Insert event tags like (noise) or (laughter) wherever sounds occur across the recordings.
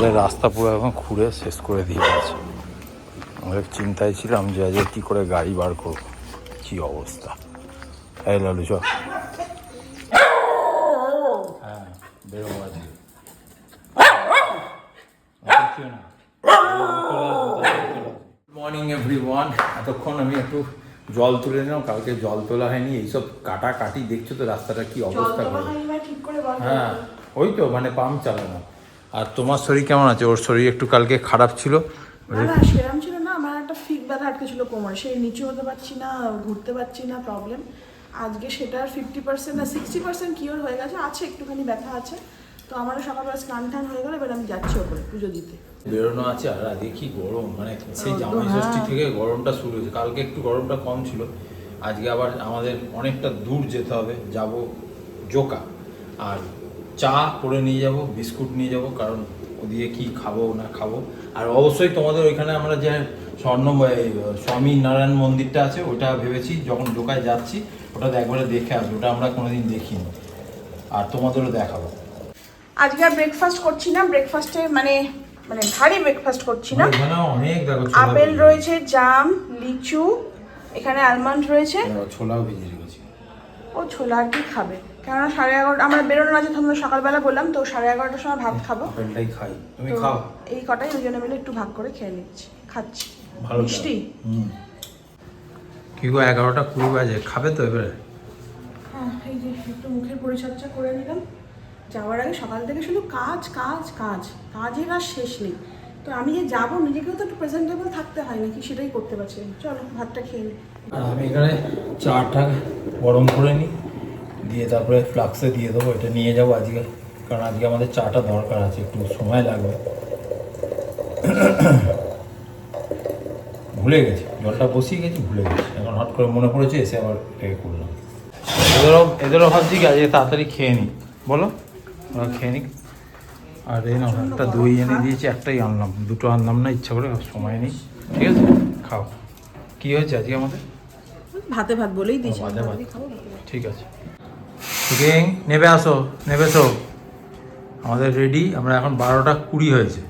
আমাদের রাস্তা পুরো এখন খুঁড়ে শেষ করে দিয়ে গেছে আমরা চিন্তায় ছিলাম যে আজকে কী করে গাড়ি বার করব কী অবস্থা। এই লালু চ হ্যাঁ মর্নিং এভরি ওয়ান এতক্ষণ আমি একটু জল তুলে নিলাম কালকে জল তোলা হয়নি এইসব কাটা কাটি দেখছ তো রাস্তাটা কি অবস্থা করে ঠিক করে বল হ্যাঁ ওই তো মানে পাম্প চালানো। আর তোমার শরীর কেমন আছে? ওর শরীর একটু কালকে খারাপ ছিল। সেরাম ছিল না। আমার একটা ফিক ব্যথা আটকে ছিল কোমরে। সেই নিচু হতে পারছি না ঘুরতে পারছি না প্রবলেম আজকে সেটার ফিফটি পার্সেন্ট না সিক্সটি পার্সেন্ট কিওর হয়ে গেছে। আছে একটুখানি ব্যথা আছে। তো আমার সকালবেলা স্নান টান হয়ে গেলে এবার আমি যাচ্ছি ওপরে পুজো দিতে। বেরোনো আছে আর আজকে কি গরম? মানে সেই জামাই হ্যাঁ। ষষ্ঠী থেকে গরমটা শুরু হয়েছে। কালকে একটু গরমটা কম ছিল। আজকে আবার আমাদের অনেকটা দূর যেতে হবে। যাব জোকা। আর চা করে নিয়ে যাব বিস্কুট নিয়ে যাব কারণ ওদিকে কি খাব না খাব। আর অবশ্যই তোমাদের ওইখানে আমরা যে স্বর্ণ স্বামী নারায়ণ মন্দিরটা আছে ওটা ভেবেছি যখন ঢোকায় যাচ্ছি ওটা একবারে দেখে আসব ওটা আমরা কোনোদিন দেখিনি। আর তোমাদেরও দেখাবো। আজকে আর ব্রেকফাস্ট করছি না ব্রেকফাস্টে মানে মানে ভারী ব্রেকফাস্ট করছি না। অনেক দেখো আপেল রয়েছে জাম লিচু এখানে আলমন্ড রয়েছে। ছোলাও ভিজিয়ে রেখেছি। ও ছোলা কি খাবে? কেননা সাড়ে এগারোটা আমরা বেরোনোর আছে তোমাদের সকালবেলা বললাম তো সাড়ে এগারোটার সময় ভাত খাব। আপেলটাই খাই। তুমি খাও। এই কটাই দুজনে মিলে একটু ভাগ করে খেয়ে নিচ্ছি খাচ্ছি। ভালো মিষ্টি? কি গো এগারোটা কুড়ি বাজে। খাবে তো এবারে? হ্যাঁ এই যে একটু মুখের পরিচর্যা করে নিলাম। যাওয়ার আগে সকাল থেকে শুধু কাজ কাজ কাজ। কাজের আর শেষ নেই। তো আমি যে যাব নিজেকেও তো একটু প্রেজেন্টেবল থাকতে হয় নাকি? সেটাই করতে পারছি। চলো ভাতটা খেয়ে নিই আমি এখানে চাটা গরম করে নিই। দিয়ে তারপরে ফ্লাক্সে দিয়ে দেবো এটা নিয়ে যাব আজকে। কারণ আজকে আমাদের চাটা দরকার আছে একটু সময় লাগবে। ভুলে গেছি জলটা বসিয়ে গেছি ভুলে গেছি। এখন হট করে মনে পড়েছে এসে আবার এটাকে করলাম। এদেরও এদেরও ভাবছি কি আজকে তাড়াতাড়ি খেয়ে নিই। বলো? ওরা খেয়ে নিক। আর এই না একটা দই এনে দিয়েছি একটাই আনলাম। দুটো আনলাম না ইচ্ছা করে সময় নেই। ঠিক আছে? খাও। কী হয়েছে আজকে আমাদের? ভাতে ভাত বলেই দিয়েছি। ঠিক আছে। গেং নেবে আসো, নেবে সো আমাদের রেডি আমরা এখন বারোটা কুড়ি হয়েছে।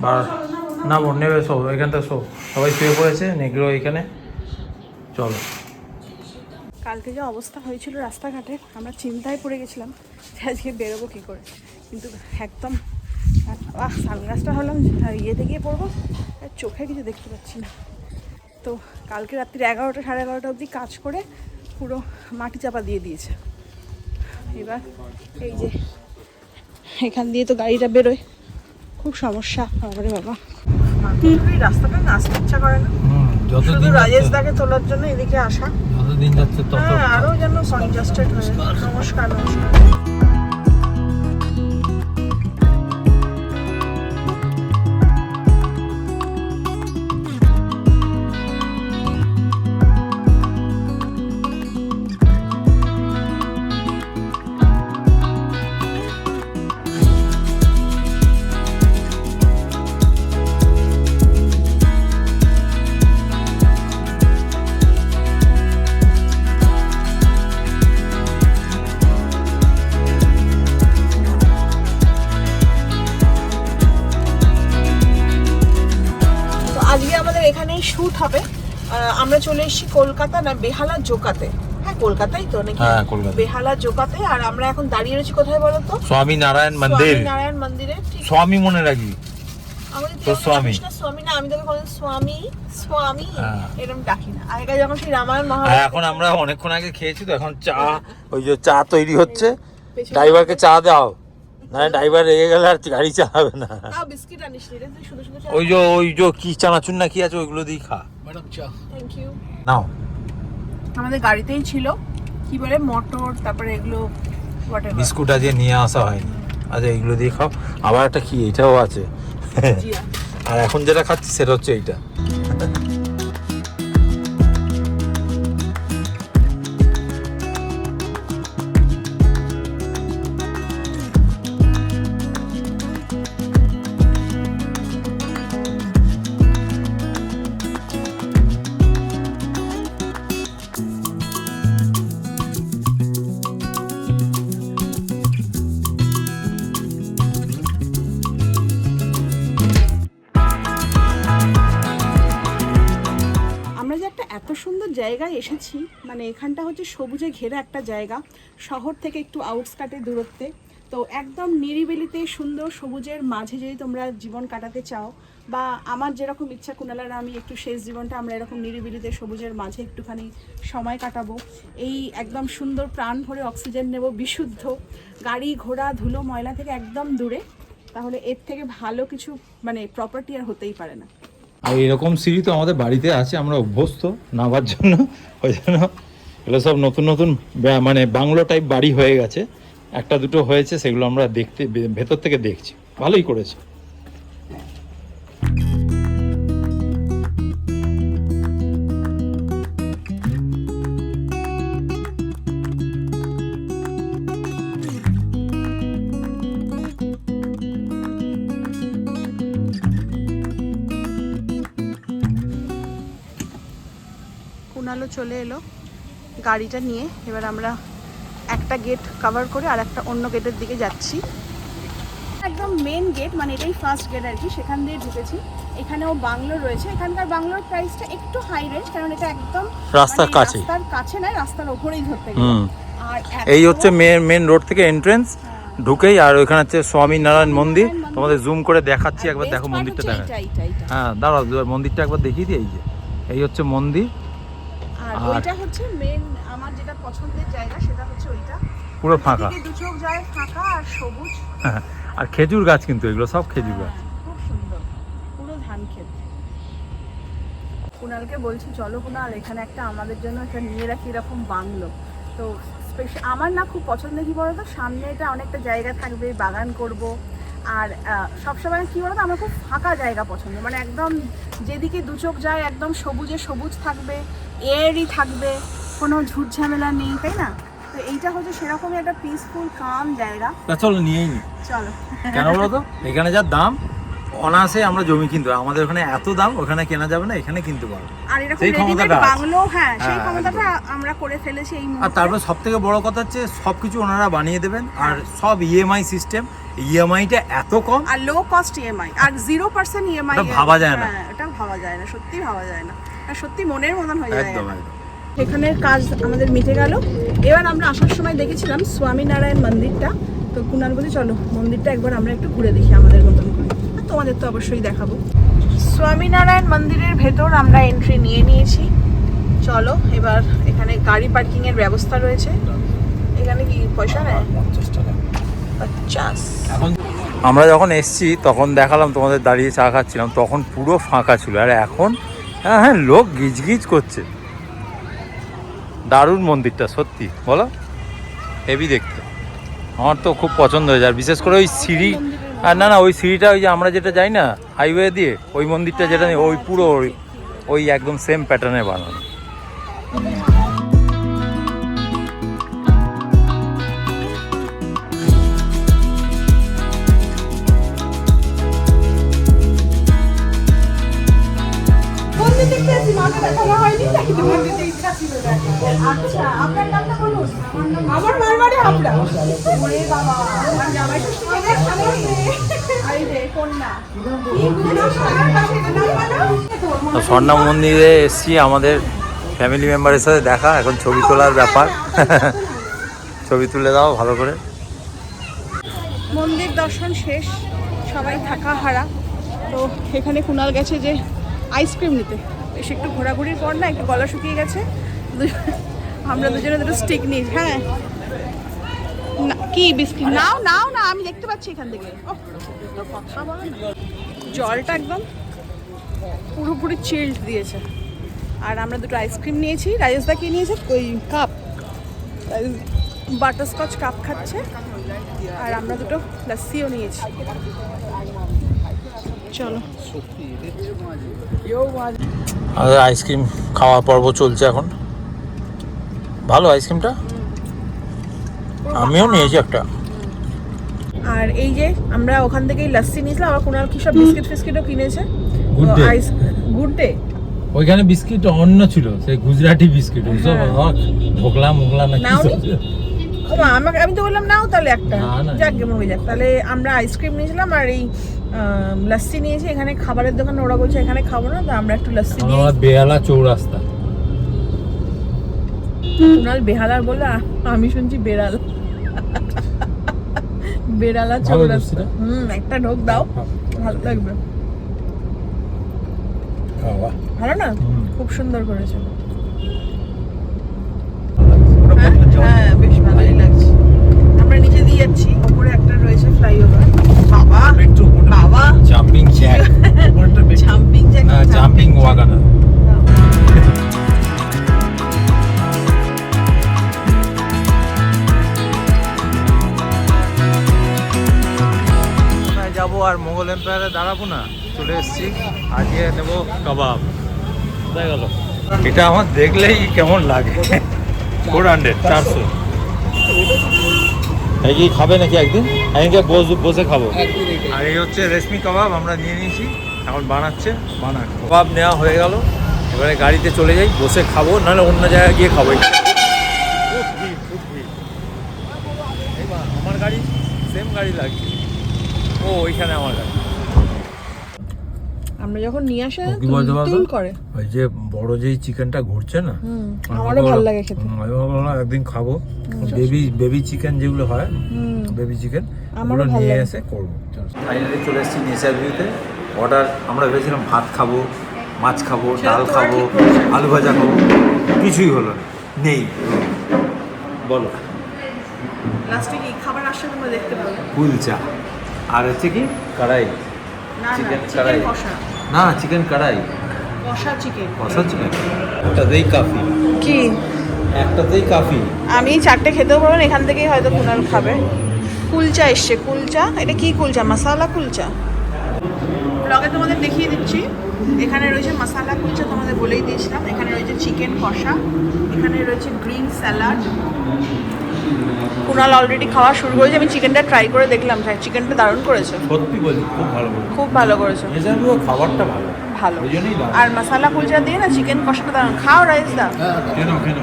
বারো না বোন নেবে সো এখানটা শো। সবাই শুয়ে পড়েছে নেগলো এখানে। চলো। কালকে যে অবস্থা হয়েছিল রাস্তাঘাটে, আমরা চিন্তায় পড়ে গেছিলাম আজকে বেরোবো কী করে। কিন্তু একদম, আহ, সানগ্লাসটা হলাম ইয়েতে গিয়ে পড়ব চোখে কিছু দেখতে পাচ্ছি না। তো কালকে রাত্রি এগারোটা, সাড়ে এগারোটা অবধি কাজ করে পুরো মাটি চাপা দিয়ে দিয়েছে। এবার এই যে এখান দিয়ে তো গাড়িটা বেরোয়। খুব সমস্যা বাবারে বাবা। রাস্তাটা না আসতে ইচ্ছা করে না। শুধু যতদিন রাজেশ দাকে তোলার জন্য এদিকে আসা। যতদিন যাচ্ছে তত হ্যাঁ আরও যেন কনজাস্টেড হয়ে নমস্কার নমস্কার। শুট হবে। আমরা চলে এসেছি কলকাতা না বেহালা জোকাতে। হ্যাঁ কলকাতাই তো নাকি? হ্যাঁ, বেহালা জোকাতে। আর আমরা এখন দাঁড়িয়ে রয়েছি কোথায় বলো তো? স্বামী নারায়ণ মন্দির। নারায়ণ মন্দিরে স্বামী মনে রাখি আমাদের তো স্বামী। না স্বামী না আমি তোকে স্বামী স্বামী হ্যাঁ। এরকম ডাকি না। আগেকার যখন সেই রামায়ণ মহাভারত এখন আমরা অনেকক্ষণ আগে খেয়েছি তো এখন চা ওই যে চা তৈরি হচ্ছে। ড্রাইভারকে চা দাও। না ড্রাইভার রেগে গেলে আর গাড়ি চালাবে না। বিস্কিট আনিস রে তুই শুধু শুধু ওই যে ওই যে কি চানাচুর না কি আছে ওইগুলো দিয়ে খা। থ্যাংক ইউ নাও। আমাদের গাড়িতেই ছিল। কি বলে মটর তারপরে এগুলো বিস্কুট আজকে নিয়ে আসা হয়নি। আচ্ছা এইগুলো দিয়ে খাও। আবার একটা কি এটাও আছে। আর এখন যেটা খাচ্ছি সেটা হচ্ছে এইটা। (laughs) জায়গায় এসেছি। মানে এখানটা হচ্ছে সবুজে ঘেরা একটা জায়গা। শহর থেকে একটু আউটস্কার্টের দূরত্বে। তো একদম নিরিবিলিতে সুন্দর সবুজের মাঝে যদি তোমরা জীবন কাটাতে চাও বা আমার যেরকম ইচ্ছা কুনালার, আমি একটু শেষ জীবনটা আমরা এরকম নিরিবিলিতে সবুজের মাঝে একটুখানি সময় কাটাবো। এই একদম সুন্দর প্রাণ ভরে অক্সিজেন নেব, বিশুদ্ধ। গাড়ি, ঘোড়া, ধুলো, ময়লা থেকে একদম দূরে। তাহলে এর থেকে ভালো কিছু মানে প্রপার্টি আর হতেই পারে না। আর এরকম সিঁড়ি তো আমাদের বাড়িতে আছে, আমরা অভ্যস্ত নামার জন্য। ওই জন্য এগুলো সব নতুন নতুন মানে বাংলো টাইপ বাড়ি হয়ে গেছে। একটা দুটো হয়েছে, সেগুলো আমরা দেখতে, ভেতর থেকে দেখছি। ভালোই করেছে। কুনালো চলে এলো গাড়িটা নিয়ে। এবার আমরা একটা গেট কভার করে আর একটা অন্য গেটের দিকে যাচ্ছি। একদম মেন গেট মানে এটাই ফার্স্ট গেট আর কি সেখান দিয়ে ঢুকেছি। এখানেও বাংলো রয়েছে। এখানকার বাংলোর প্রাইসটা একটু হাই রেঞ্জ কারণ এটা একদম রাস্তার কাছে। কাছেই। রাস্তার কাছে নয় রাস্তার ওপরেই ধরতে গেলে। আর এই হচ্ছে মেন মেন রোড থেকে এন্ট্রেন্স ঢুকেই আর ওইখানে হচ্ছে স্বামী নারায়ণ মন্দির। তোমাদের জুম করে দেখাচ্ছি একবার দেখো মন্দিরটা দেখা। হ্যাঁ দাঁড়াও মন্দিরটা একবার দেখিয়ে দিই এই যে। এই হচ্ছে মন্দির। ওইটা হচ্ছে মেন আমার যেটা পছন্দের জায়গা সেটা হচ্ছে ওইটা। পুরো ফাঁকা। দু চোখ যায় ফাঁকা আর সবুজ। আর খেজুর গাছ কিন্তু এগুলো সব খেজুর গাছ। হ্যাঁ, খুব সুন্দর। পুরো ধান ক্ষেত। কুণালকে বলছি চলো কুণাল এখানে একটা আমাদের জন্য একটা নিয়ে রাখি এরকম বাংলো। তো স্পেশাল আমার না খুব পছন্দ কি বলতো? সামনে এটা অনেকটা জায়গা থাকবে বাগান করব। আর সবসময় কি বলতো? আমার খুব ফাঁকা জায়গা পছন্দ। মানে একদম যেদিকে দু চোখ যায় একদম সবুজে সবুজ থাকবে। এয়ারই থাকবে কোনো ঝুট ঝামেলা নেই তাই না? তো এইটা হচ্ছে সেরকমই একটা পিসফুল কাম জায়গা। তা চলো নিয়েই নি। চলো। কেন বলো তো? এখানে যা দাম অনায়াসে আমরা জমি কিনতে পারি। আমাদের ওখানে এত দাম ওখানে কেনা যাবে না এখানে কিনতে পারব। আর এরকম সেই রেডিমেড ক্ষমতাটা আছে। বাংলো হ্যাঁ সেই হ্যাঁ, ক্ষমতাটা আমরা করে ফেলেছি এই আর মুহূর্তে। তারপর সব থেকে বড় কথা হচ্ছে সব কিছু ওনারা বানিয়ে দেবেন আর সব ইএমআই সিস্টেম ইএমআইটা এত কম। আর লো কস্ট ইএমআই আর জিরো পার্সেন্ট ইএমআই ওটা ভাবা যায় না। এটা ভাবা যায় না সত্যি ভাবা যায় না। আর সত্যি মনের মতন হয়ে যায় একদম এখানের কাজ আমাদের মিটে গেল। এবার আমরা আসার সময় দেখেছিলাম স্বামীনারায়ণ মন্দিরটা। তো কুনাল বলে চলো মন্দিরটা একবার আমরা একটু ঘুরে দেখি আমাদের মতন করে। আর তোমাদের তো অবশ্যই দেখাবো। স্বামীনারায়ণ মন্দিরের ভেতর আমরা এন্ট্রি নিয়ে নিয়েছি। চলো এবার এখানে গাড়ি পার্কিং এর ব্যবস্থা রয়েছে। এখানে কি পয়সা নেয়? পঞ্চাশ। টাকা পঞ্চাশ এখন আমরা যখন এসছি তখন দেখালাম তোমাদের দাঁড়িয়ে চা খাচ্ছিলাম তখন পুরো ফাঁকা ছিল। আর এখন হ্যাঁ হ্যাঁ লোক গিজগিজ করছে। দারুণ মন্দিরটা, সত্যি। বলো? হেভি দেখতে। আমার তো খুব পছন্দ হয়েছে। আর বিশেষ করে ওই সিঁড়ি, আর না না, ওই সিঁড়িটা ওই যে আমরা যেটা যাই না হাইওয়ে দিয়ে, ওই মন্দিরটা যেটা ওই পুরো ওই- ওই একদম সেম প্যাটার্নে বানানো। তো স্বর্ণা মন্দিরে এসছি, আমাদের ফ্যামিলি মেম্বারের সাথে দেখা, এখন ছবি তোলার ব্যাপার। ছবি তুলে দাও ভালো করে। মন্দির দর্শন শেষ, সবাই থাকা হারা। তো এখানে কুনাল গেছে যে আইসক্রিম নিতে। বেশ একটু ঘোরাঘুরির পর না, একটু গলা শুকিয়ে গেছে। আমরা দুজনে দুটো স্টিক নিই হ্যাঁ। কি বিস্কিট? নাও নাও না আমি দেখতে পাচ্ছি এখান থেকে। জলটা একদম পুরোপুরি চিল্ড দিয়েছে। আর আমরা দুটো আইসক্রিম নিয়েছি। রাজেশদা কি নিয়েছে? ওই কাপ বাটারস্কচ কাপ খাচ্ছে। আর আমরা দুটো লাস্সিও নিয়েছি। চলো। আইসক্রিম খাওয়া পর্ব চলছে এখন। ভালো আইসক্রিমটা আমিও নিয়েছি একটা। আর এই যে আমরা ওখান থেকেই লাস্সি নিয়েছিলাম আবার কোনো কি সব বিস্কিট ফিস্কিটও কিনেছে. আইস গুড ডে। ওইখানে বিস্কিট অন্য ছিল সেই গুজরাটি বিস্কিট ওসব হ্যাঁ। ভোগলা মোগলা না? আমাকে আমি তো বললাম নাও তাহলে একটা। যাক গে হয়ে যাক। তাহলে আমরা আইসক্রিম নিয়েছিলাম আর এই লাস্সি নিয়েছি। এখানে খাবারের দোকান ওরা বলছে এখানে খাব না তো আমরা একটু লাস্সি নিয়ে বেহালা চৌরাস্তা। বেহালার বলে আমি শুনছি বেড়াল। চৌরাস্তা হুম একটা ঢোক দাও ভালো লাগবে। ভালো না? খুব সুন্দর করেছে। হ্যাঁ বেশ ভালোই লাগছে। আমরা নিচে দিয়ে যাচ্ছি ওপরে একটা রয়েছে ফ্লাইওভার। বাবা। বাবা। Jumping jack. Jumping jack jumping ওয়াগানা আর দাঁড়াবো না চলে এসেছি। আজকে নেব কাবাব। কোথায় গেল? এটা আমার দেখলেই কেমন লাগে। ফোর হান্ড্রেড চারশো। এই কি খাবে নাকি একদিন? একদিনকে বসে বসে খাব। আর এই হচ্ছে রেশমি কাবাব আমরা নিয়ে নিয়েছি। এখন বানাচ্ছে বানা কাবাব নেওয়া হয়ে গেল। এবারে গাড়িতে চলে যাই বসে খাব নাহলে অন্য জায়গায় গিয়ে খাব। আমার গাড়ি সেম গাড়ি লাগছে। ও ওইখানে আমার গাড়ি। আমরা যখন নিয়ে আসে কি বলতে তুল করে। ওই যে বড় যেই চিকেনটা ঘুরছে না আমারও ভালো লাগে খেতে। আমি ভাবলাম একদিন খাব। বেবি বেবি চিকেন যেগুলো হয় বেবি চিকেন ভালো নিয়ে। এসে করব। ফাইনালি চলে এসেছি নেচার ভিউতে অর্ডার আমরা ভেবেছিলাম ভাত খাব মাছ খাব ডাল খাব আলু ভাজা খাব কিছুই হলো নেই। বলো। লাস্টে কি খাবার আসছে তোমরা দেখতে পাবে? কুলচা। আর হচ্ছে কি? কড়াই। চিকেন কড়াই। না চিকেন কড়াই। কষা চিকেন কষা চিকেন একটাতেই কাফি কি? একটাতেই কাফি আমি চারটে খেতেও পারব এখান থেকেই হয়তো কুনাল খাবে। কুলচা এসছে কুলচা। এটা কি কুলচা? মশালা কুলচা? ব্লগে তোমাদের দেখিয়ে দিচ্ছি। এখানে রয়েছে মশালা কুলচা তোমাদের বলেই দিয়েছিলাম। এখানে রয়েছে চিকেন কষা। এখানে রয়েছে গ্রিন স্যালাড কুনাল অলরেডি খাওয়া শুরু করেছে আমি চিকেনটা ট্রাই করে দেখলাম চিকেনটা দারুণ করেছে। সত্যি বলি খুব ভালো খুব ভালো করেছে। খাবারটা ভালো। ভালো। আর মশালা কুলচা দিয়ে না চিকেন কষাটা দারুণ। খাও রাইস দা। কেন কেন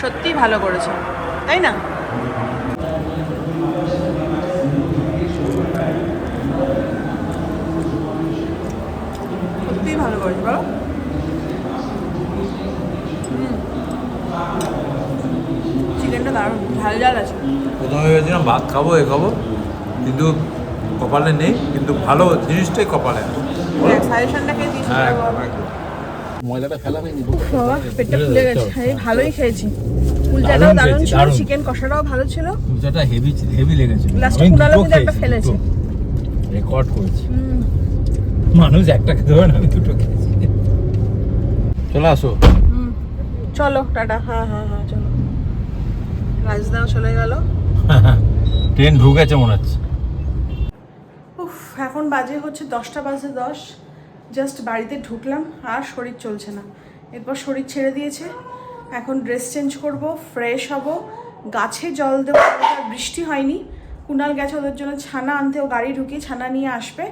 সত্যি ভালো করেছে। তাই না? সত্যিই ভালো করেছে বলো। চিকেনটা দারুণ ঝাল ঝাল আছে। প্রথমে ভেবেছিলাম ভাত খাব এ খাব কিন্তু কপালে নেই কিন্তু ভালো জিনিসটাই কপালে। সাজেশনটাকে হ্যাঁ ময়দাটা ফেলা হয়নি পেটটা ফুলে গেছে ভালোই খেয়েছি। কুলচাটাও দারুণ ছিল চিকেন কষাটাও ভালো ছিল। কুলচাটা হেভি হেভি লেগেছে লাস্টে একটা ফেলেছে। রেকর্ড করেছি। মানুষ একটা খেতে পারে না আমি দুটো খেয়েছি। চলে আসো। চলো টাটা। হ্যাঁ হ্যাঁ হ্যাঁ চলো। রাজদাও চলে গেল। (laughs) ট্রেন ঢুকেছে মনে হচ্ছে। উফ এখন বাজে হচ্ছে দশটা বাজে দশ। জাস্ট বাড়িতে ঢুকলাম আর শরীর চলছে না। এরপর শরীর ছেড়ে দিয়েছে। এখন ড্রেস চেঞ্জ করব ফ্রেশ হব। গাছে জল দেবো বৃষ্টি হয়নি। কুনাল গেছে ওদের জন্য ছানা আনতে ও গাড়ি ঢুকিয়ে ছানা নিয়ে আসবে।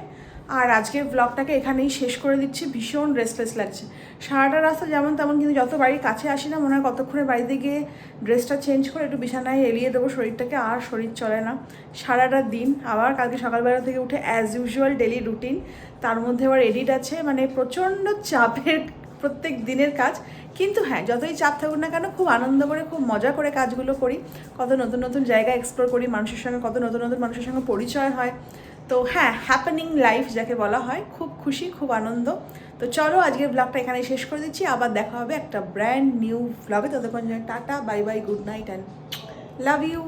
আর আজকের ব্লগটাকে এখানেই শেষ করে দিচ্ছি। ভীষণ রেস্টলেস লাগছে। সারাটা রাস্তা যেমন তেমন, কিন্তু যত বাড়ির কাছে আসি না, মনে হয় কতক্ষণে বাড়িতে গিয়ে ড্রেসটা চেঞ্জ করে একটু বিছানায় এলিয়ে দেবো শরীরটাকে, আর শরীর চলে না। সারাটা দিন, আবার কালকে সকালবেলা থেকে উঠে অ্যাজ ইউজুয়াল ডেলি রুটিন তার মধ্যে আবার এডিট আছে মানে প্রচণ্ড চাপের প্রত্যেক দিনের কাজ। কিন্তু হ্যাঁ যতই চাপ থাকুক না কেন, খুব আনন্দ করে, খুব মজা করে কাজগুলো করি। কত নতুন নতুন জায়গা এক্সপ্লোর করি মানুষের সঙ্গে, কত নতুন নতুন মানুষের সঙ্গে পরিচয় হয়। তো হ্যাঁ হ্যাপেনিং লাইফ যাকে বলা হয়, খুব খুশি, খুব আনন্দ। তো চলো আজকের ব্লগটা এখানে শেষ করে দিচ্ছি। আবার দেখা হবে একটা ব্র্যান্ড নিউ ব্লগে ততক্ষণ tata bye bye good night and love you